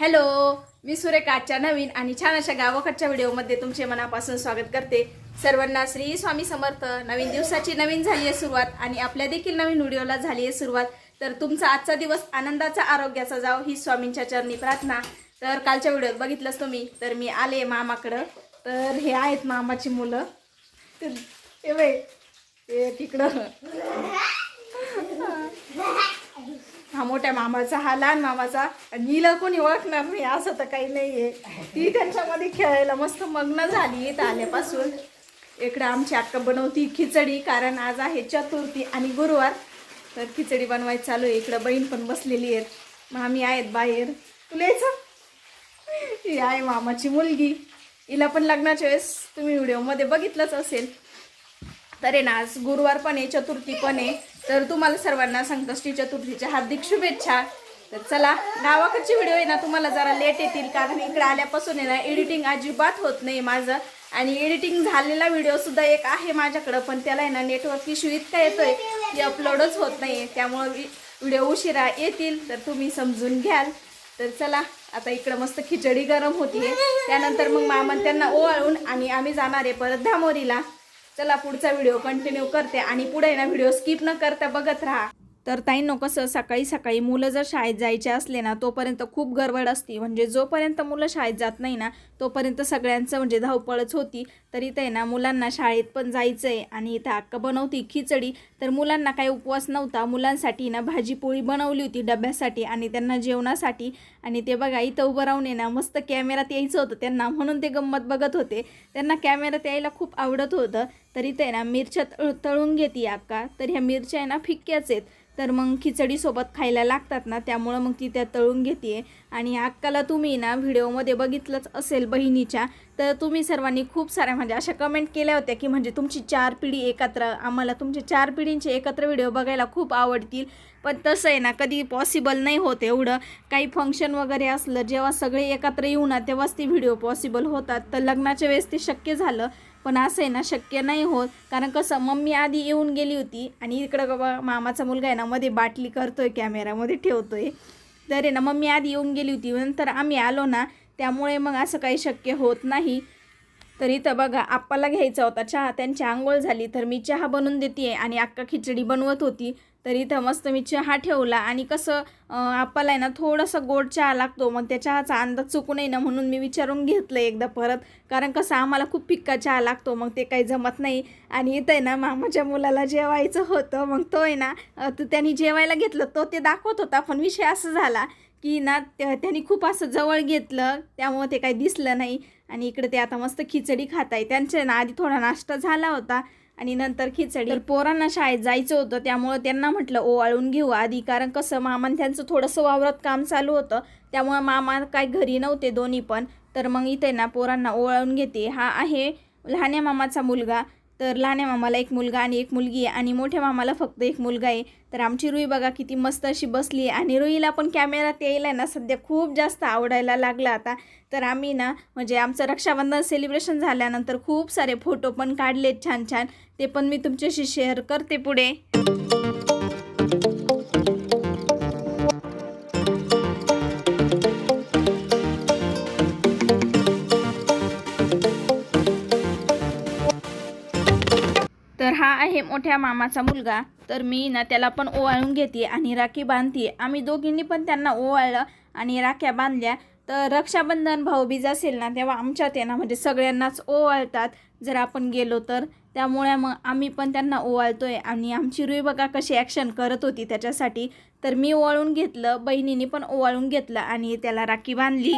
Hello मी सुरेखाच्या नवीन आणि छान अशा गावाकडच्या व्हिडिओमध्ये तुमचे मनापासून स्वागत करते. सर्वांना श्री स्वामी समर्थ. नवीन दिवसाची नवीन झाली आहे सुरुवात आणि आपल्या देखील नवीन व्हिडिओला झाली आहे सुरुवात. तर तुमचा आजचा दिवस आनंदाचा आरोग्याचा जाव ही स्वामींच्या चरणी प्रार्थना. तर कालच्या व्हिडिओत बघितलंच तुम्ही तर मी आले मामाकडं. तर हे आहेत मामाची मुलं. तर हे तिकडं. हा मोठ्या मामाचा हा लहान मामाचा. आणि कोणी ओळखणार नाही असं तर काही नाही आहे ती त्यांच्यामध्ये खेळायला मस्त मग्न झाली इथं आल्यापासून. इकडं आमची अक्का बनवती खिचडी कारण आज आहे चतुर्थी आणि गुरुवार. तर खिचडी बनवायची चालू आहे. इकडं बहीण पण बसलेली आहेत मामी आहेत बाहेर. तुला यायचं? ही आहे मामाची मुलगी. हिला पण लग्नाच्या वेळेस तुम्ही व्हिडिओमध्ये बघितलंच असेल. तर आहे ना आज गुरुवार पण आहे चतुर्थी पण आहे. तर तुम्हाला सर्वांना संकष्टी चतुर्थीच्या हार्दिक शुभेच्छा. तर चला गावाकडचे व्हिडिओ आहे ना तुम्हाला जरा लेट येतील कारण इकडे आल्यापासून आहे ना एडिटिंग अजिबात होत नाही माझं. आणि एडिटिंग झालेला व्हिडिओसुद्धा एक आहे माझ्याकडं पण त्याला आहे ना नेटवर्क इश्यू इतका येतोय की अपलोडच होत नाही त्यामुळं व्हिडिओ उशिरा येतील तर तुम्ही समजून घ्याल. तर चला आता इकडं मस्त खिचडी गरम होती त्यानंतर मग मामा त्यांना ओवाळून आणि आम्ही जाणार आहे परत धामोरीला. चला पुढचा व्हिडिओ कंटिन्यू करते आणि पुढे ना व्हिडिओ स्किप न करता बघत राहा. तर ताईंनो कसं सकाळी सकाळी मुलं जर शाळेत जायचे असले ना तोपर्यंत खूप गडबड असती. म्हणजे जोपर्यंत मुलं शाळेत जात नाही ना तोपर्यंत सगळ्यांचं म्हणजे धावपळच होती. तर इथं आहे ना मुलांना शाळेत पण जायचं आहे आणि इथं हक्क बनवती खिचडी. तर मुलांना काही उपवास नव्हता. मुलांसाठी ना भाजीपोळी बनवली होती डब्यासाठी आणि त्यांना जेवणासाठी. आणि ते बघा इथं उभं राहून आहे ना मस्त कॅमेरात यायचं होतं त्यांना. म्हणून ते गंमत बघत होते. त्यांना कॅमेरात यायला खूप आवडत होतं. तर ते ना मिरच्या तळ तळून घेते अक्का. तर ह्या मिरच्या आहे ना फिक्क्याच आहेत. तर मग खिचडीसोबत खायला लागतात ना त्यामुळं मग ती त्या तळून घेते आणि अक्काला तुम्ही ना व्हिडिओमध्ये बघितलंच असेल बहिणीच्या. तर तुम्ही सर्वांनी खूप साऱ्या म्हणजे अशा कमेंट केल्या होत्या की म्हणजे तुमची चार पिढी एकत्र आम्हाला तुमचे चार पिढींचे एकत्र व्हिडिओ बघायला खूप आवडतील. पण तसं आहे ना कधी पॉसिबल नाही होत एवढं. काही फंक्शन वगैरे असलं जेव्हा सगळे एकत्र येऊ ना तेव्हाच ती व्हिडिओ पॉसिबल होतात. तर लग्नाच्या वेळेस ते शक्य झालं. पण असं आहे ना शक्य नाही होत. कारण कसं मम्मी आधी येऊन गेली होती आणि इकडं बाबा मामाचा मुलगा आहे ना मध्ये बाटली करतोय कॅमेरामध्ये ठेवतोय. तर आहे ना मम्मी आधी येऊन गेली होती. नंतर आम्ही आलो ना त्यामुळे मग असं काही शक्य होत नाही. तर इथं बघा आप्पाला घ्यायचा होता चहा त्यांची आंघोळ झाली. तर मी चहा बनवून देते आणि अक्का खिचडी बनवत होती. तर इथं मस्त मी चहा ठेवला. आणि कसं आपल्याला आहे ना थोडासा गोड चहा लागतो. मग त्या चहाचा अंदाज चुकू नये ना म्हणून मी विचारून घेतलं एकदा परत. कारण कसं आम्हाला खूप फिक्का चहा लागतो. मग ते काही जमत नाही. आणि इथं आहे ना मामाच्या मुलाला जेवायचं होतं. मग तो आहे ना तर त्यांनी जेवायला घेतलं. तो ते दाखवत होता. पण विषय असं झाला की ना त्या- त्यांनी खूप असं जवळ घेतलं. त्यामुळं ते काही दिसलं नाही. आणि इकडे ते आता मस्त खिचडी खात आहे त्यांच्या ना आधी थोडा नाश्ता झाला होता. आणि नंतर खिचडी. तर पोरांना शाळेत जायचं होतं त्यामुळं त्यांना म्हटलं ओवाळून घेऊ आधी. कारण कसं मामान त्यांचं थोडंसं वावरात काम चालू होतं त्यामुळं मामा काय घरी नव्हते दोन्ही पण. तर मग इथे ना पोरांना ओवाळून घेते. हा आहे लहान्या मामाचा मुलगा. तर लहान्या मामाला एक मुलगा आणि एक मुलगी आहे आणि मोठ्या मामाला फक्त एक मुलगा आहे. तर आमची रुई बघा किती मस्त अशी बसली आहे आणि रुईला पण कॅमेरात यायला ना सध्या खूप जास्त आवडायला लागला आता. तर आम्ही ना म्हणजे आमचं रक्षाबंधन सेलिब्रेशन झाल्यानंतर खूप सारे फोटो पण काढलेत छान छान. ते पण मी तुमच्याशी शेअर करते पुढे. आहे मोठ्या मामाचा मुलगा तर मी ना त्याला पण ओवाळून घेते आणि राखी बांधते. आम्ही दोघींनी पण त्यांना ओवाळलं आणि राख्या बांधल्या. तर रक्षाबंधन भाऊबीज असेल ना तेव्हा आमच्यात आहे ना म्हणजे सगळ्यांनाच ओवाळतात. जर आपण गेलो तर त्यामुळे मग आम्ही पण त्यांना ओवाळतोय आणि आमची रुई बघा कशी ॲक्शन करत होती त्याच्यासाठी. तर मी ओवाळून घेतलं बहिणीने पण ओवाळून घेतलं आणि त्याला राखी बांधली.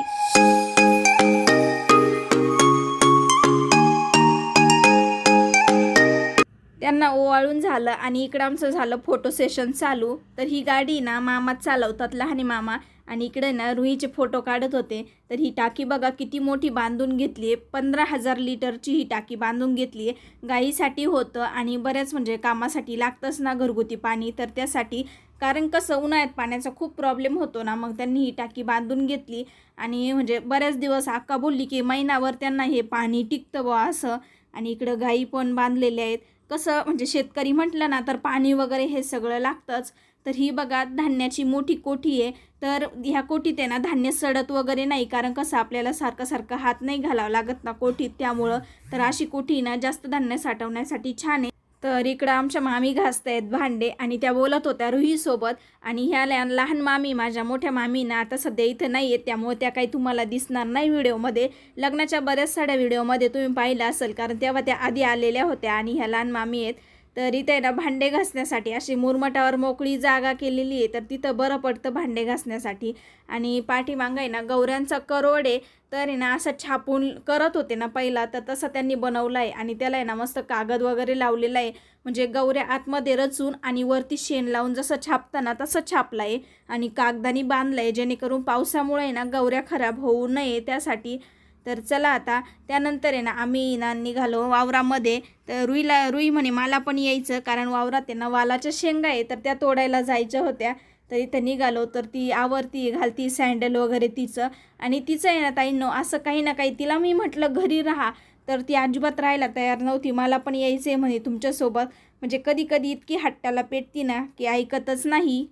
त्यांना ओवाळून झालं आणि इकडं आमचं झालं फोटो सेशन चालू. तर ही गाडी ना मामा चालवतात लहाने मामा. आणि इकडे ना रुईचे फोटो काढत होते. तर ही टाकी बघा किती मोठी बांधून घेतली आहे. पंधरा हजार लिटरची ही टाकी बांधून घेतली आहे. गाईसाठी होतं आणि बऱ्याच म्हणजे कामासाठी लागतंच ना घरगुती पाणी. तर त्यासाठी कारण कसं उन्हाळ्यात पाण्याचा खूप प्रॉब्लेम होतो ना मग त्यांनी ही टाकी बांधून घेतली. आणि म्हणजे बऱ्याच दिवस अक्का बोलली की महिनाभर त्यांना हे पाणी टिकतं बुवा असं. आणि इकडं गाई पण बांधलेल्या आहेत. कसं म्हणजे शेतकरी म्हटलं ना तर पाणी वगैरे हे सगळं लागतंच. तर ही बघा धान्याची मोठी कोठी आहे. तर ह्या कोठीत आहे ना धान्य सडत वगैरे नाही. कारण कसं आपल्याला सारखं सारखं हात नाही घालावं लागत ना कोठीत. त्यामुळं तर अशी कोठी ना जास्त धान्य साठवण्यासाठी छान आहे. तर इकडं आमच्या मामी घासतायत भांडे आणि त्या बोलत होत्या रुहीसोबत. आणि ह्या लहान लहान मामी माझ्या मोठ्या मामीना आता सध्या इथं नाही आहेत त्यामुळे त्या काही तुम्हाला दिसणार नाही व्हिडिओमध्ये. लग्नाच्या बऱ्याच साड्या व्हिडिओमध्ये तुम्ही पाहिलं असेल कारण तेव्हा त्या आधी आलेल्या होत्या आणि ह्या लहान मामी आहेत. तर इथे ना भांडे घासण्यासाठी अशी मुरमटावर मोकळी जागा केलेली आहे. तर तिथं बरं पडतं भांडे घासण्यासाठी. आणि पाठीमागं आहे ना गौऱ्यांचा करोड आहे. तर आहे ना असं छापून करत होते ना पहिला तर तसं त्यांनी बनवलं आहे. आणि त्याला आहे ना मस्त कागद वगैरे लावलेला आहे. म्हणजे गौऱ्या आतमध्ये रचून आणि वरती शेण लावून जसं छापताना तसं छापलं आहे. आणि कागदानी बांधलं आहे जेणेकरून पावसामुळे आहे ना गौऱ्या खराब होऊ नये त्यासाठी तर चला आता त्यानंतर आहे ना आम्ही ना निघालो वावरामध्ये. तर रुईला रुई म्हणे मला पण यायचं कारण वावरात आहे ना वालाच्या शेंगा आहे तर त्या तोडायला जायच्या होत्या. तर इथं निघालो तर ती आवरती घालती सँडल वगैरे तिचं. आणि तिचं आहे ना ताईंनो असं काही ना काही तिला मी म्हटलं घरी राहा. तर ती अजिबात राहायला तयार नव्हती. मला पण यायचं आहे म्हणे तुमच्यासोबत. म्हणजे कधी कधी इतकी हट्टाला पेटती ना की ऐकतच नाही.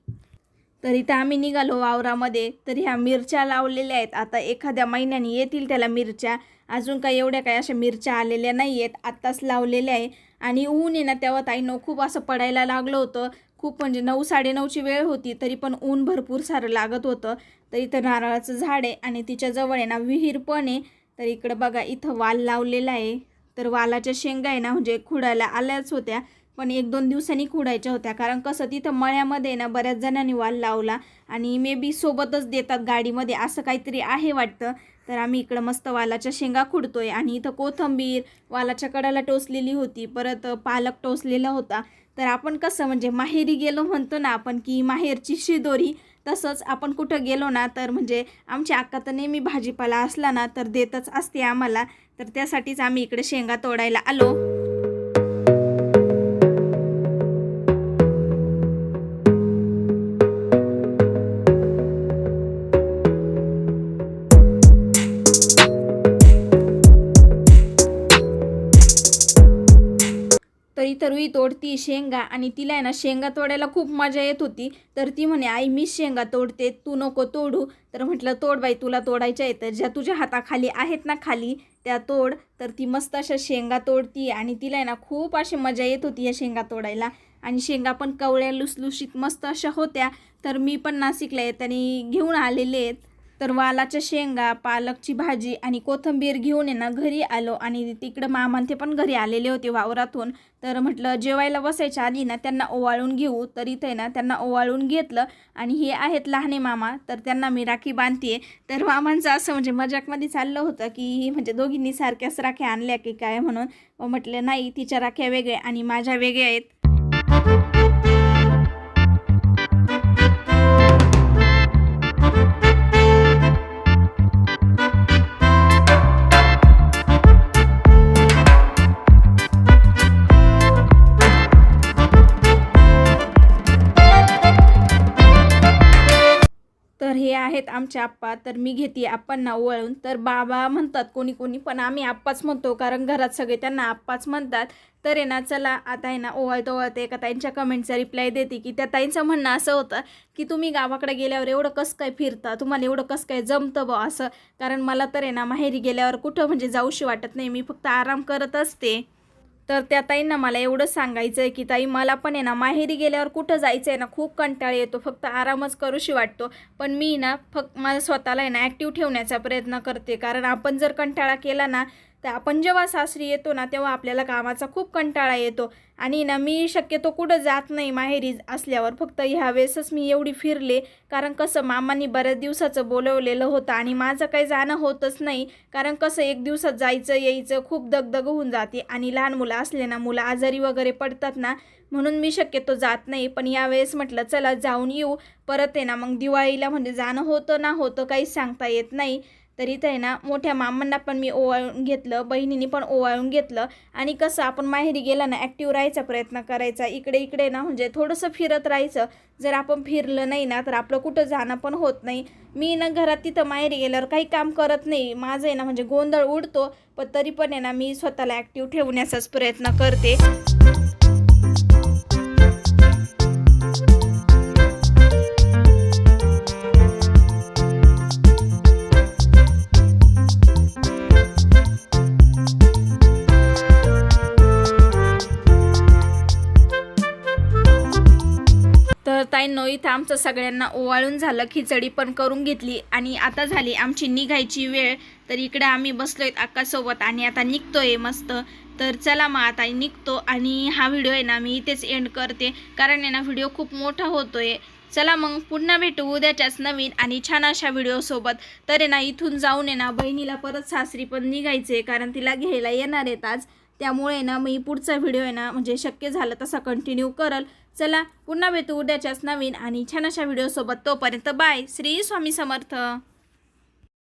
तर इथं आम्ही निघालो वावरामध्ये. तर ह्या मिरच्या लावलेल्या आहेत. आता एखाद्या महिन्याने येतील त्याला मिरच्या. अजून काही एवढ्या काही अशा मिरच्या आलेल्या नाही आहेत आत्ताच लावलेल्या आहे. आणि ऊन आहे ना तेव्हा ताईनं खूप असं पडायला लागलं होतं. खूप म्हणजे नऊ साडेनऊची वेळ होती. तरी पण ऊन भरपूर सारं लागत होतं. तर इथं नारळाचं झाड आहे आणि तिच्याजवळ आहे ना विहीर पण आहे. तर इकडं बघा इथं वाल लावलेला आहे. तर वालाच्या शेंगा आहे ना म्हणजे खुडायला आल्याच होत्या. पण एक दोन दिवसांनी खुडायच्या होत्या. कारण कसं तिथं मळ्यामध्ये ना बऱ्याच जणांनी वाल लावला आणि मे बी सोबतच देतात गाडीमध्ये असं काहीतरी आहे वाटतं. तर आम्ही इकडं मस्त वालाच्या शेंगा खुडतोय आणि इथं कोथंबीर वालाच्या कडाला टोचलेली होती. परत पालक टोचलेला होता. तर आपण कसं म्हणजे माहेरी गेलो म्हणतो ना आपण की माहेरची शिदोरी तसंच आपण कुठं गेलो ना तर म्हणजे आमची अक्का तर नेहमी भाजीपाला असला ना तर देतच असते आम्हाला. तर त्यासाठीच आम्ही इकडे शेंगा तोडायला आलो. तोडती शेंगा आणि तिला आहे ना शेंगा तोडायला खूप मजा येत होती. तर ती म्हणे आई मी शेंगा तोडते तू नको तोडू. तर म्हटलं तोड बाई तुला तोडायच्या आहे तर ज्या तुझ्या हाताखाली आहेत ना खाली त्या तोड. तर ती मस्त अशा शेंगा तोडती आणि तिला आहे ना खूप अशी मजा येत होती या शेंगा तोडायला. आणि शेंगा पण कवळ्या लुसलुशीत मस्त अशा होत्या. तर मी पण नाशिकला आहेत आणि घेऊन आलेले आहेत. तर वालाच्या शेंगा पालकची भाजी आणि कोथिंबीर घेऊन आहे ना घरी आलो आणि तिकडं मामा ते पण घरी आलेले होते वावरातून. तर म्हटलं जेवायला बसायच्या आधी ना त्यांना ओवाळून घेऊ. तर इथे ना त्यांना ओवाळून घेतलं आणि हे आहेत लहाने मामा. तर त्यांना मी राखी बांधते तर मामांचं असं म्हणजे मजाकमध्ये चाललं होतं की म्हणजे दोघींनी सारख्याच राख्या आणल्या की काय म्हणून. म्हटलं नाही तिच्या राख्या वेगळ्या आणि माझ्या वेगळ्या आहेत. हे आहेत आमचे आप्पा तर मी घेते आप्पांना वळून. तर बाबा म्हणतात कोणी कोणी पण आम्ही आप्पाच म्हणतो कारण घरात सगळे त्यांना आप्पाच म्हणतात. तर आहे ना चला आता आहे ना ओवाळतो ओवाळते एका ताईंच्या कमेंटचा रिप्लाय देते की त्या ताईंचं म्हणणं असं होतं की तुम्ही गावाकडे गेल्यावर एवढं कसं काय फिरता? तुम्हाला एवढं कसं काय जमतं बा असं? कारण मला तर आहे ना माहेरी गेल्यावर कुठं म्हणजे जाऊशी वाटत नाही मी फक्त आराम करत असते. तर त्या ताईंना मला एवढं सांगायचं आहे की ताई मला पण आहे ना माहेरी गेल्यावर कुठं जायचं आहे ना खूप कंटाळा येतो फक्त आरामच करूशी वाटतो. पण मी ना फक्त माझं स्वतःला आहे ना ॲक्टिव्ह ठेवण्याचा प्रयत्न करते. कारण आपण जर कंटाळा केला ना तर आपण जेव्हा सासरी येतो ना तेव्हा आपल्याला कामाचा खूप कंटाळा येतो. आणि ना मी शक्यतो कुठं जात नाही माहेरी असल्यावर. फक्त ह्या वेळेसच मी एवढी फिरले. कारण कसं मामांनी बऱ्याच दिवसाचं बोलवलेलं होतं आणि माझं काही जाणं होतच नाही. कारण कसं एक दिवसात जायचं यायचं खूप दगदग होऊन जाते. आणि लहान मुलं असले ना मुलं आजारी वगैरे पडतात ना म्हणून मी शक्यतो जात नाही. पण यावेळेस म्हटलं चला जाऊन येऊ. परत आहे ना मग दिवाळीला म्हणजे जाणं होतं ना होतं काहीच सांगता येत नाही. तर इथं आहे ना मोठ्या मामांना पण मी ओवाळून घेतलं बहिणीने पण ओवाळून घेतलं. आणि कसं आपण माहेरी गेला ना ॲक्टिव्ह राहायचा प्रयत्न करायचा. इकडे इकडे ना म्हणजे थोडंसं फिरत राहायचं. जर आपण फिरलं नाही ना तर आपलं कुठं जाणं पण होत नाही. मी ना घरात तिथं माहेरी गेल्यावर काही काम करत नाही. माझं आहे ना म्हणजे गोंधळ उडतो. पण तरी पण आहे ना मी स्वतःला ॲक्टिव्ह ठेवण्याचाच प्रयत्न करते. नो इथं आमचं सगळ्यांना ओवाळून झालं खिचडी पण करून घेतली आणि आता झाली आमची निघायची वेळ. तर इकडे आम्ही बसलोय अक्कासोबत आणि आता निघतोय मस्त. तर चला मग आता निघतो आणि हा व्हिडिओ आहे ना मी इथेच एंड करते. कारण आहे ना व्हिडिओ खूप मोठा होतोय. चला मग पुन्हा भेटू उद्याच्याच नवीन आणि छान अशा व्हिडिओसोबत तर आहे ना इथून जाऊन आहे ना बहिणीला परत सासरी पण निघायचे कारण तिला घ्यायला येणार आहेत आज. त्यामुळे ना मी पुढचा व्हिडिओ आहे ना म्हणजे शक्य झालं तसा कंटिन्यू करल. चला पुन्हा भेटू उद्याच्याच नवीन आणि छान अशा व्हिडिओसोबत तोपर्यंत बाय श्री स्वामी समर्थ.